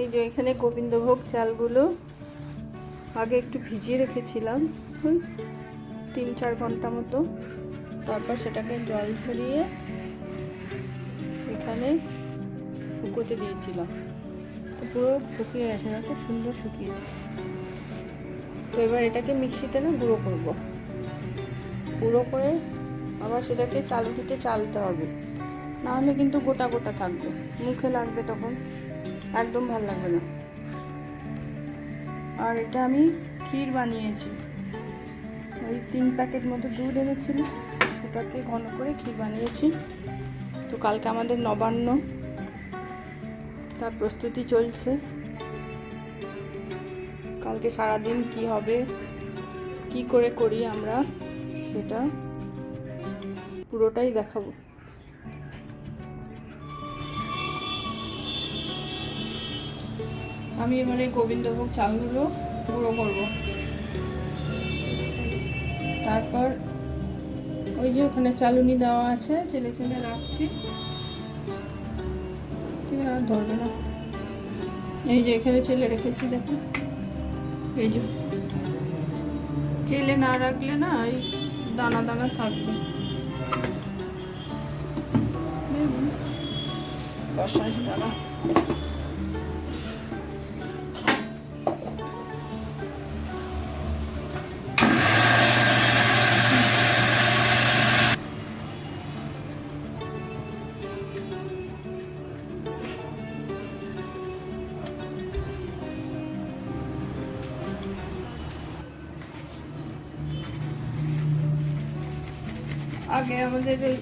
এই যে এখানে গোবিন্দভোগ চালগুলো আগে একটু ভিজিয়ে রেখেছিলাম তিন চার ঘণ্টা মতো। তারপর সেটাকে জল ঝরিয়ে এখানে শুকোতে দিয়েছিলাম। তো পুরো শুকিয়ে গেছে, না, খুব সুন্দর শুকিয়েছে। তো এবার এটাকে মিক্সিতে, না, গুঁড়ো করব। গুঁড়ো করে আবার সেটাকে চালুটিতে চালতে হবে। না হলে কিন্তু গোটা গোটা থাকবে। মুখে লাগবে তখন। একদম ভালো লাগবে না। আর এটা আমি ক্ষীর বানিয়েছি। ওই তিন প্যাকেট মতো দুধ এনেছিল, সেটাকে ঘন করে ক্ষীর বানিয়েছি। তো কালকে আমাদের নবান্ন, তার প্রস্তুতি চলছে। কালকে সারাদিন কি হবে, কি করে করি আমরা, সেটা পুরোটাই দেখাবো। আমি এবারে গোবিন্দভোগ চালগুলো গুঁড়ো করব। তারপর ওই যে ওখানে চালুনি দেওয়া আছে, চেলে চেলে রাখছি। ঠিক আছে ধরবে না। এই যে এখানে চেলে রেখেছি, দেখো। এই যে। চেলে না রাখলে না, এই দানা দানা থাকবে। বসাই, দাঁড়া। আগে আমাদের ওই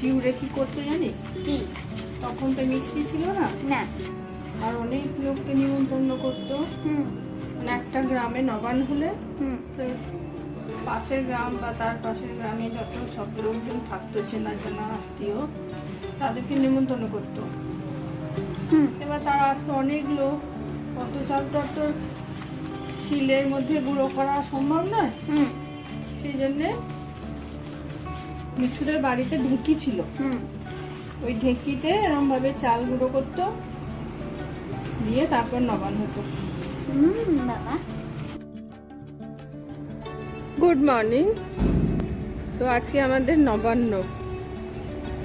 শিউরে কি করতে জানিস? তখন তো মিক্সি ছিল না? না। আর অনেক লোককে নিমন্ত্রণ করতো। মানে একটা গ্রামে নবান হলে হুম। তো পাশের গ্রাম বা তার পাশের গ্রামে যত সব লোকজন থাকতো চেনা চেনা আত্মীয় তাদেরকে নিমন্ত্রণ করতো। হুম। এবার তারা আসতো অনেক লোক কত চাল তো আর তো শিলের মধ্যে গুঁড়ো করা সম্ভব নয়? হুম। সেই জন্যে মিঠুদের বাড়িতে ঢেঁকি ছিল। হুম। ওই ঢেঁকিতে এরমভাবে চাল গুঁড়ো করতো দিয়ে তারপর নবান হতো। বাবা। গুড মর্নিং তো আজকে আমাদের নবান্ন।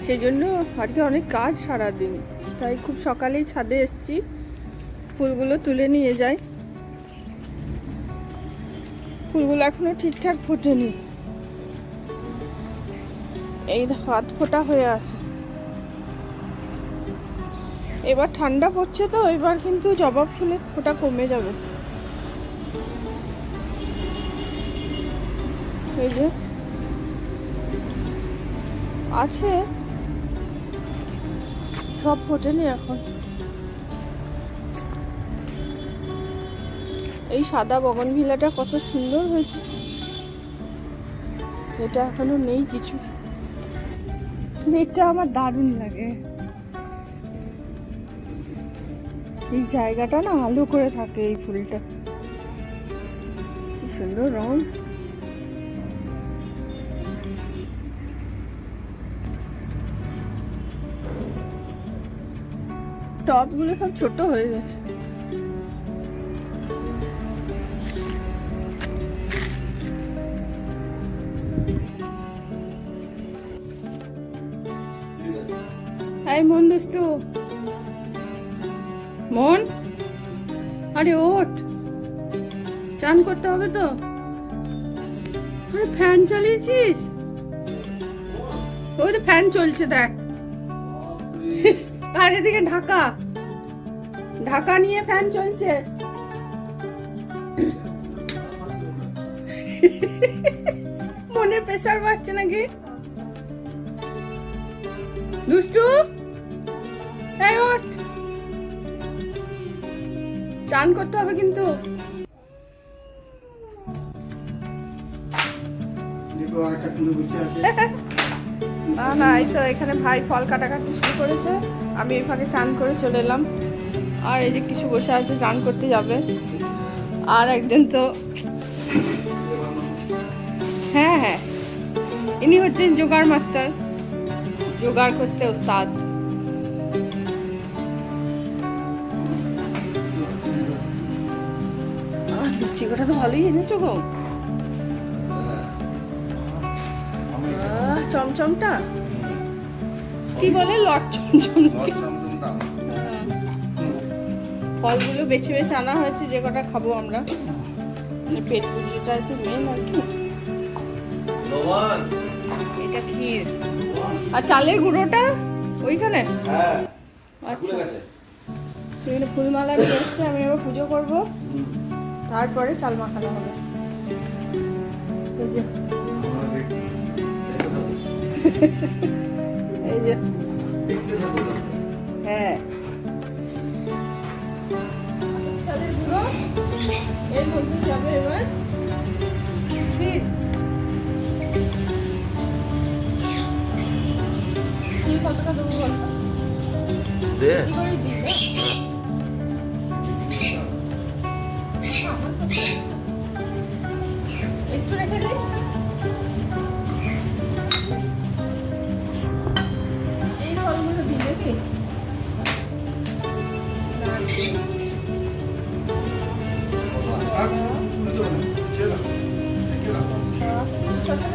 সেই জন্য আজকে অনেক কাজ সারাদিন। তাই খুব সকালেই ছাদে এসেছি। ফুলগুলো তুলে নিয়ে যাই। ফুলগুলো এখনও ঠিকঠাক ফোটেনি। এই হাত ফোটা হয়ে আছে। এবার ঠান্ডা পড়ছে তো, এবার কিন্তু জবা ফুলের ফোটা কমে যাবে। এই যে আছে। সব ফোটেনি এখন। এই সাদা বগনভিলাটা কত সুন্দর হয়েছে। এটা এখনও নেই কিছু। এটা আমার দারুণ লাগে। এই জায়গাটা না আলো করে থাকে এই ফুলটা। কি সুন্দর রং। টপগুলো সব ছোট হয়ে গেছে। এই মন দুষ্টু মন? আরে ওঠ। চান করতে হবে তো। ফ্যান চালিয়েছিস? ওই তো ফ্যান চলছে, দেখ। আর এদিকে ঢাকা। ঢাকা নিয়ে ফ্যান চলছে। মনে প্রেশার পাচ্ছে নাকি? দুষ্টু? এই ওঠ। চান করতে হবে কিন্তু। না না এই তো এখানে ভাই ফল কাটাকাটি শুরু করেছে। আমি এই ফাঁকে চান করে চলে এলাম। আর এই যে কিছু বসে আছে চান করতে যাবে। আর একজন তো হ্যাঁ হ্যাঁ। ইনি হচ্ছেন জোগাড় মাস্টার। জোগাড় করতে ওস্তাদ। মিষ্টি কটা তো ভালোই এনেছো গো। চমচমটা? কি বলে? লট চমচম হ্যাঁ। ফলগুলো বেছে বেছে আনা হয়েছে যে কটা খাব আমরা। মানে পেট পুজোটা তো মেন আর কি। এটা ক্ষীর। আর চালের গুঁড়োটা? ওইখানে? হ্যাঁ। আচ্ছা। এখানে ফুলমালা নিয়ে এসছে আমি এবার পুজো করব। তারপরে চাল মাখানো হবে। এই যে। হ্যাঁ। চালের গুঁড়ো এর মধ্যে যাবে এবার ক্ষীর। ক্ষীর কতটা দেবো বলতো দে। করে দিই আর তুই তো না ছেড়ে দাও রেখে দাও ছোটটা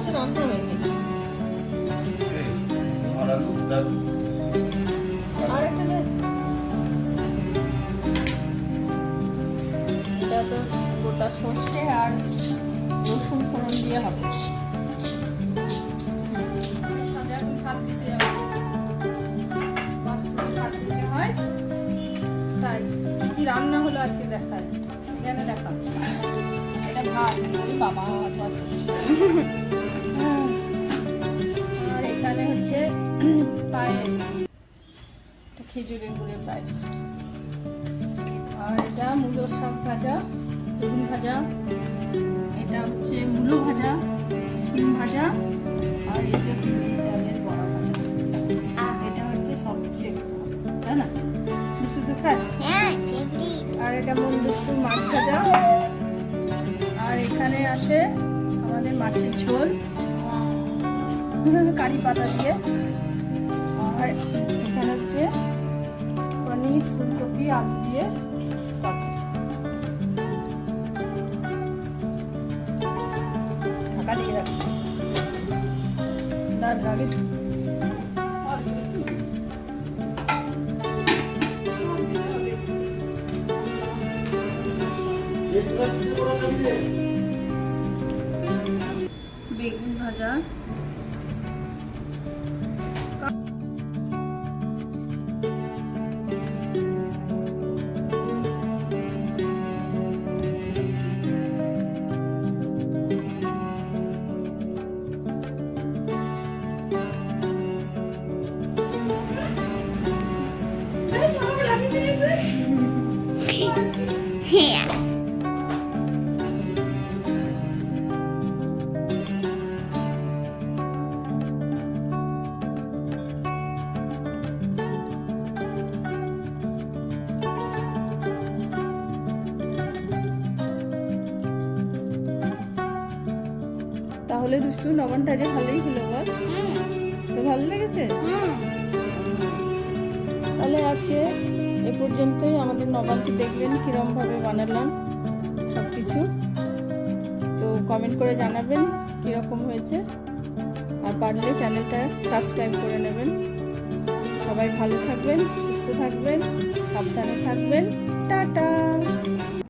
হচ্ছে রান্না হয়ে গেছে। আর একটা এটা তো গোটা সর্ষে আর রসুন ফোড়ন দিয়ে হবে। রান্না হলো আজকে দেখায় এখানে দেখা এটা ভাত। বাবা খেজুরের গুড়ের পায়েস আর এটা মূলো শাক ভাজা বেগুন ভাজা এটা হচ্ছে মূলো ভাজা শিম ভাজা আর বিউলির ডালের বড়া ভাজা। আর এটা হচ্ছে সবচেয়ে তাই না? মিষ্টি তুই খাস আর এটা মন দুষ্টুর মাছ ভাজা। আর এখানে আছে আমাদের মাছের ঝোল। কারি পাতা দিয়ে। আর এখানে হচ্ছে পনির ফুলকপি আলু দিয়ে। ঢাকা দিয়ে রাখছি না আগে দুষ্টু নবানটা যে ভালোই হলো বল। হ্যাঁ। তো ভালো লেগেছে? হ্যাঁ। তাহলে আজকে এ পর্যন্তই। আমাদের নবানটি দেখলেন কীরমভাবে বানালাম সব কিছু তো কমেন্ট করে জানাবেন কীরকম হয়েছে। আর পারলে চ্যানেলটা সাবস্ক্রাইব করে নেবেন। সবাই ভালো থাকবেন সুস্থ থাকবেন সাবধানে থাকবেন।